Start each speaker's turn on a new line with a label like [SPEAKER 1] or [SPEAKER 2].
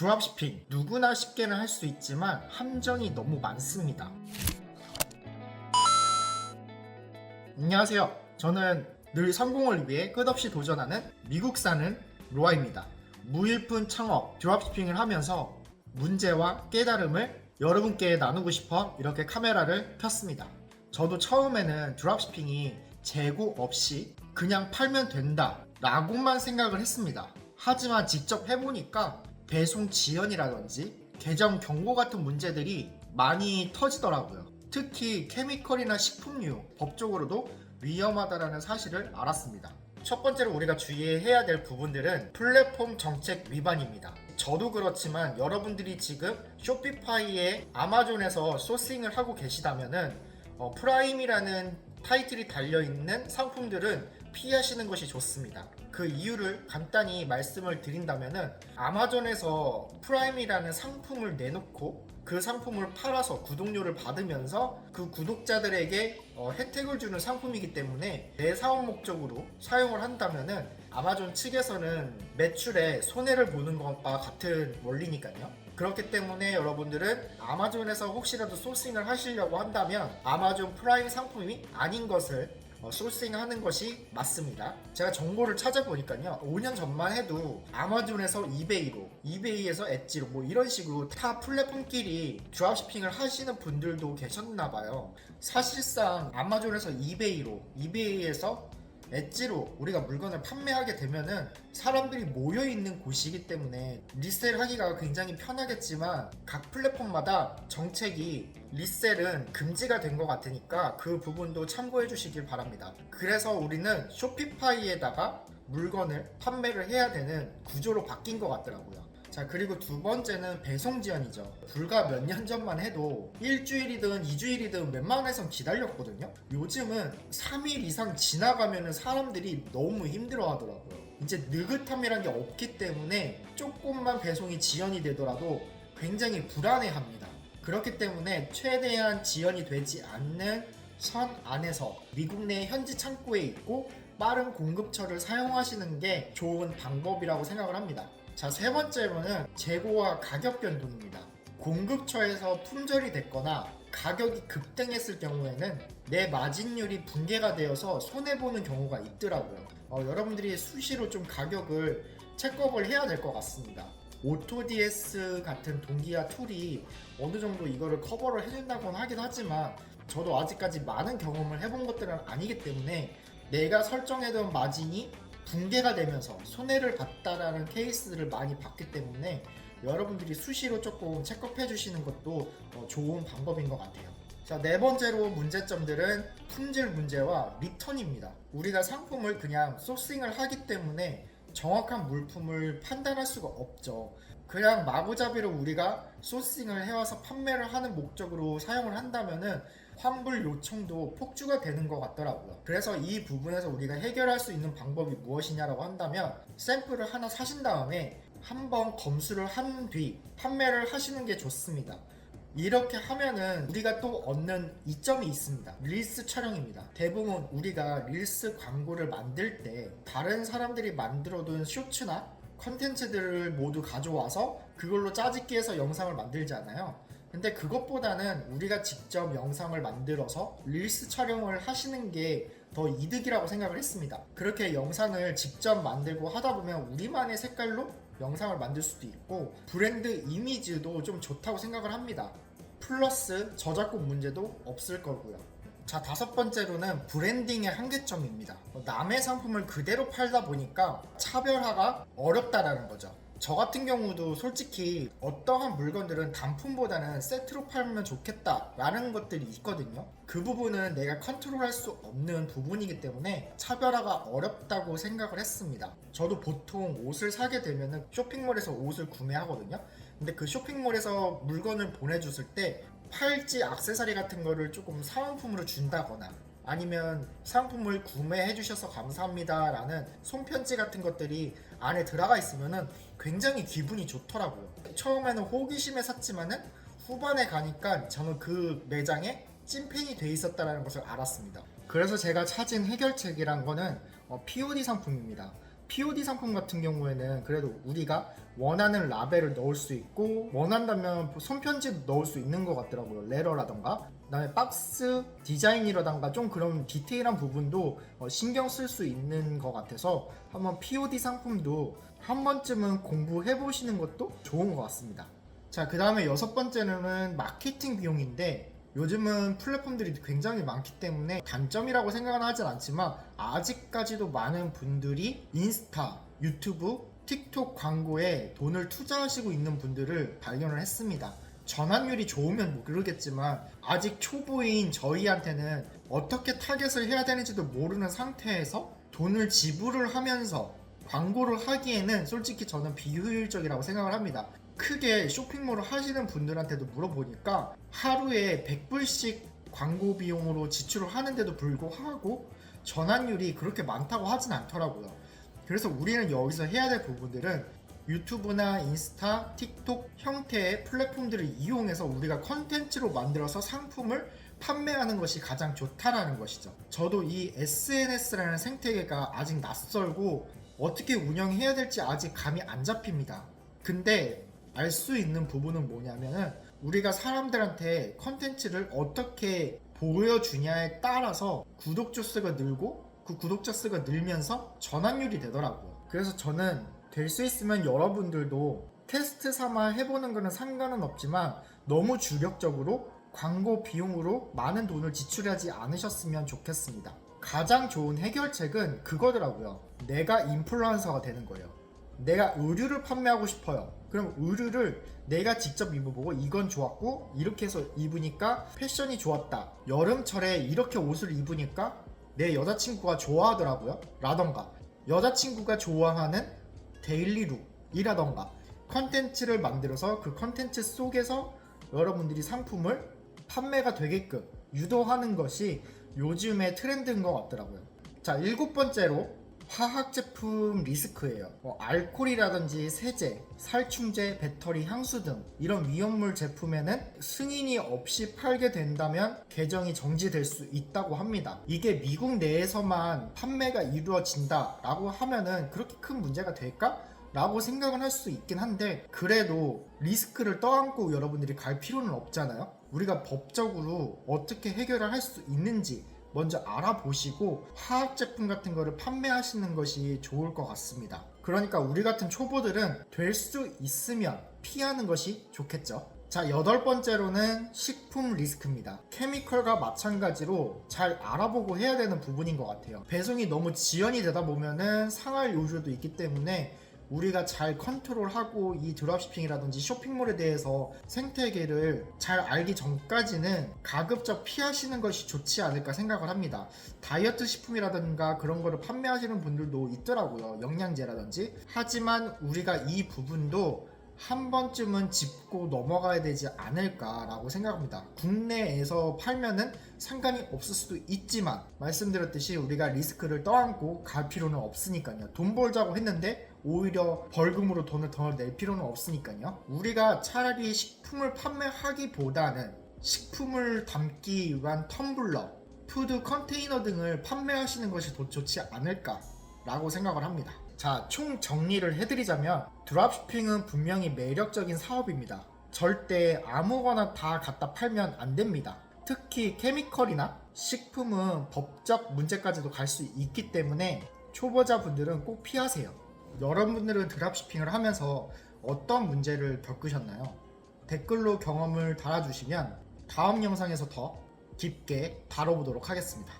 [SPEAKER 1] 드랍시핑 누구나 쉽게는 할 수 있지만 함정이 너무 많습니다. 안녕하세요. 저는 늘 성공을 위해 끝없이 도전하는 미국 사는 로아입니다. 무일푼 창업 드랍시핑을 하면서 문제와 깨달음을 여러분께 나누고 싶어 이렇게 카메라를 켰습니다. 저도 처음에는 드랍시핑이 재고 없이 그냥 팔면 된다 라고만 생각을 했습니다. 하지만 직접 해보니까 배송 지연이라든지 계정 경고 같은 문제들이 많이 터지더라고요. 특히 케미컬이나 식품류 법적으로도 위험하다라는 사실을 알았습니다. 첫 번째로 우리가 주의해야 될 부분들은 플랫폼 정책 위반입니다. 저도 그렇지만 여러분들이 지금 쇼피파이에 아마존에서 소싱을 하고 계시다면은 어, 프라임이라는 타이틀이 달려있는 상품들은 피하시는 것이 좋습니다. 그 이유를 간단히 말씀을 드린다면은 아마존에서 프라임이라는 상품을 내놓고 그 상품을 팔아서 구독료를 받으면서 그 구독자들에게 어, 혜택을 주는 상품이기 때문에 내 사업 목적으로 사용을 한다면은 아마존 측에서는 매출에 손해를 보는 것과 같은 원리니까요. 그렇기 때문에 여러분들은 아마존에서 혹시라도 소싱을 하시려고 한다면 아마존 프라임 상품이 아닌 것을 어, 소싱하는 것이 맞습니다. 제가 정보를 찾아보니까요. 5년 전만 해도 아마존에서 이베이로, 이베이에서 엣지로 뭐 이런 식으로 타 플랫폼끼리 드랍시핑을 하시는 분들도 계셨나 봐요. 사실상 아마존에서 이베이로, 이베이에서 엣지로 우리가 물건을 판매하게 되면은 사람들이 모여 있는 곳이기 때문에 리셀 하기가 굉장히 편하겠지만 각 플랫폼마다 정책이 리셀은 금지가 된 것 같으니까 그 부분도 참고해 주시길 바랍니다. 그래서 우리는 쇼피파이에다가 물건을 판매를 해야 되는 구조로 바뀐 것 같더라고요. 자 그리고 두 번째는 배송 지연이죠. 불과 몇 년 전만 해도 일주일이든 이주일이든 웬만해선 기다렸거든요. 요즘은 3일 이상 지나가면 사람들이 너무 힘들어 하더라고요. 이제 느긋함이란 게 없기 때문에 조금만 배송이 지연이 되더라도 굉장히 불안해 합니다. 그렇기 때문에 최대한 지연이 되지 않는 선 안에서 미국 내 현지 창고에 있고 빠른 공급처를 사용하시는 게 좋은 방법이라고 생각을 합니다. 자, 세 번째로는 재고와 가격 변동입니다. 공급처에서 품절이 됐거나 가격이 급등했을 경우에는 내 마진율이 붕괴가 되어서 손해보는 경우가 있더라고요. 어, 여러분들이 수시로 좀 가격을 체크업을 해야 될 것 같습니다. 오토DS 같은 동기화 툴이 어느 정도 이거를 커버를 해준다고는 하긴 하지만 저도 아직까지 많은 경험을 해본 것들은 아니기 때문에 내가 설정해둔 마진이 붕괴가 되면서 손해를 봤다라는 케이스들을 많이 봤기 때문에 여러분들이 수시로 조금 체크해 주시는 것도 어, 좋은 방법인 것 같아요. 자, 네 번째로 문제점들은 품질 문제와 리턴입니다. 우리가 상품을 그냥 소싱을 하기 때문에 정확한 물품을 판단할 수가 없죠. 그냥 마구잡이로 우리가 소싱을 해와서 판매를 하는 목적으로 사용을 한다면은 환불 요청도 폭주가 되는 것 같더라고요. 그래서 이 부분에서 우리가 해결할 수 있는 방법이 무엇이냐라고 한다면 샘플을 하나 사신 다음에 한번 검수를 한 뒤 판매를 하시는 게 좋습니다. 이렇게 하면은 우리가 또 얻는 이점이 있습니다. 릴스 촬영입니다. 대부분 우리가 릴스 광고를 만들 때 다른 사람들이 만들어둔 쇼츠나 컨텐츠들을 모두 가져와서 그걸로 짜집기 해서 영상을 만들잖아요. 근데 그것보다는 우리가 직접 영상을 만들어서 릴스 촬영을 하시는 게 더 이득이라고 생각을 했습니다. 그렇게 영상을 직접 만들고 하다 보면 우리만의 색깔로 영상을 만들 수도 있고 브랜드 이미지도 좀 좋다고 생각을 합니다. 플러스 저작권 문제도 없을 거고요. 자, 다섯 번째로는 브랜딩의 한계점입니다. 남의 상품을 그대로 팔다 보니까 차별화가 어렵다라는 거죠. 저 같은 경우도 솔직히 어떠한 물건들은 단품보다는 세트로 팔면 좋겠다라는 것들이 있거든요. 그 부분은 내가 컨트롤할 수 없는 부분이기 때문에 차별화가 어렵다고 생각을 했습니다. 저도 보통 옷을 사게 되면 쇼핑몰에서 옷을 구매하거든요. 근데 그 쇼핑몰에서 물건을 보내줬을 때 팔찌, 악세사리 같은 거를 조금 사은품으로 준다거나 아니면 상품을 구매해 주셔서 감사합니다라는 손편지 같은 것들이 안에 들어가 있으면은 굉장히 기분이 좋더라고요. 처음에는 호기심에 샀지만은 후반에 가니까 저는 그 매장에 찐팬이 돼 있었다라는 것을 알았습니다. 그래서 제가 찾은 해결책이란 거는 어, POD 상품입니다. POD 상품 같은 경우에는 그래도 우리가 원하는 라벨을 넣을 수 있고 원한다면 손편지도 넣을 수 있는 것 같더라고요 레러라던가. 그다음에 박스 디자인이라던가 좀 그런 디테일한 부분도 어, 신경 쓸 수 있는 것 같아서 한번 POD 상품도 한 번쯤은 공부해 보시는 것도 좋은 것 같습니다. 자 그 다음에 여섯 번째는 마케팅 비용인데 요즘은 플랫폼들이 굉장히 많기 때문에 단점이라고 생각은 하진 않지만 아직까지도 많은 분들이 인스타, 유튜브, 틱톡 광고에 돈을 투자하시고 있는 분들을 발견을 했습니다. 전환율이 좋으면 모르겠지만 아직 초보인 저희한테는 어떻게 타겟을 해야 되는지도 모르는 상태에서 돈을 지불을 하면서 광고를 하기에는 솔직히 저는 비효율적이라고 생각을 합니다. 크게 쇼핑몰을 하시는 분들한테도 물어보니까 하루에 100불씩 광고 비용으로 지출을 하는데도 불구하고 전환율이 그렇게 많다고 하진 않더라고요. 그래서 우리는 여기서 해야 될 부분들은 유튜브나 인스타, 틱톡 형태의 플랫폼들을 이용해서 우리가 컨텐츠로 만들어서 상품을 판매하는 것이 가장 좋다라는 것이죠. 저도 이 SNS라는 생태계가 아직 낯설고 어떻게 운영해야 될지 아직 감이 안 잡힙니다. 근데 알 수 있는 부분은 뭐냐면은 우리가 사람들한테 컨텐츠를 어떻게 보여주냐에 따라서 구독자 수가 늘고 그 구독자 수가 늘면서 전환율이 되더라고요. 그래서 저는 될 수 있으면 여러분들도 테스트 삼아 해보는 거는 상관은 없지만 너무 주력적으로 광고 비용으로 많은 돈을 지출하지 않으셨으면 좋겠습니다. 가장 좋은 해결책은 그거더라고요. 내가 인플루언서가 되는 거예요. 내가 의류를 판매하고 싶어요. 그럼 의류를 내가 직접 입어보고 이건 좋았고 이렇게 해서 입으니까 패션이 좋았다. 여름철에 이렇게 옷을 입으니까 내 여자친구가 좋아하더라고요. 라던가 여자친구가 좋아하는 데일리 룩이라던가 컨텐츠를 만들어서 그 컨텐츠 속에서 여러분들이 상품을 판매가 되게끔 유도하는 것이 요즘의 트렌드인 것 같더라고요. 자, 일곱 번째로 화학 제품 리스크예요. 뭐 알코올이라든지 세제, 살충제, 배터리, 향수 등 이런 위험물 제품에는 승인이 없이 팔게 된다면 계정이 정지될 수 있다고 합니다. 이게 미국 내에서만 판매가 이루어진다라고 하면은 그렇게 큰 문제가 될까? 라고 생각은 할 수 있긴 한데 그래도 리스크를 떠안고 여러분들이 갈 필요는 없잖아요. 우리가 법적으로 어떻게 해결을 할 수 있는지 먼저 알아보시고 화학 제품 같은 거를 판매하시는 것이 좋을 것 같습니다. 그러니까 우리 같은 초보들은 될 수 있으면 피하는 것이 좋겠죠. 자, 여덟 번째로는 식품 리스크입니다. 케미컬과 마찬가지로 잘 알아보고 해야 되는 부분인 것 같아요. 배송이 너무 지연이 되다 보면은 상할 요소도 있기 때문에 우리가 잘 컨트롤하고 이 드랍시핑이라든지 쇼핑몰에 대해서 생태계를 잘 알기 전까지는 가급적 피하시는 것이 좋지 않을까 생각을 합니다. 다이어트 식품이라든가 그런 거를 판매하시는 분들도 있더라고요. 영양제라든지. 하지만 우리가 이 부분도 한 번쯤은 짚고 넘어가야 되지 않을까라고 생각합니다. 국내에서 팔면은 상관이 없을 수도 있지만 말씀드렸듯이 우리가 리스크를 떠안고 갈 필요는 없으니까요. 돈 벌자고 했는데 오히려 벌금으로 돈을 더 낼 필요는 없으니까요. 우리가 차라리 식품을 판매하기보다는 식품을 담기 위한 텀블러, 푸드 컨테이너 등을 판매하시는 것이 더 좋지 않을까라고 생각을 합니다. 자, 총 정리를 해드리자면 드랍시핑은 분명히 매력적인 사업입니다. 절대 아무거나 다 갖다 팔면 안 됩니다. 특히 케미컬이나 식품은 법적 문제까지도 갈 수 있기 때문에 초보자분들은 꼭 피하세요. 여러분들은 드랍시핑을 하면서 어떤 문제를 겪으셨나요? 댓글로 경험을 달아주시면 다음 영상에서 더 깊게 다뤄보도록 하겠습니다.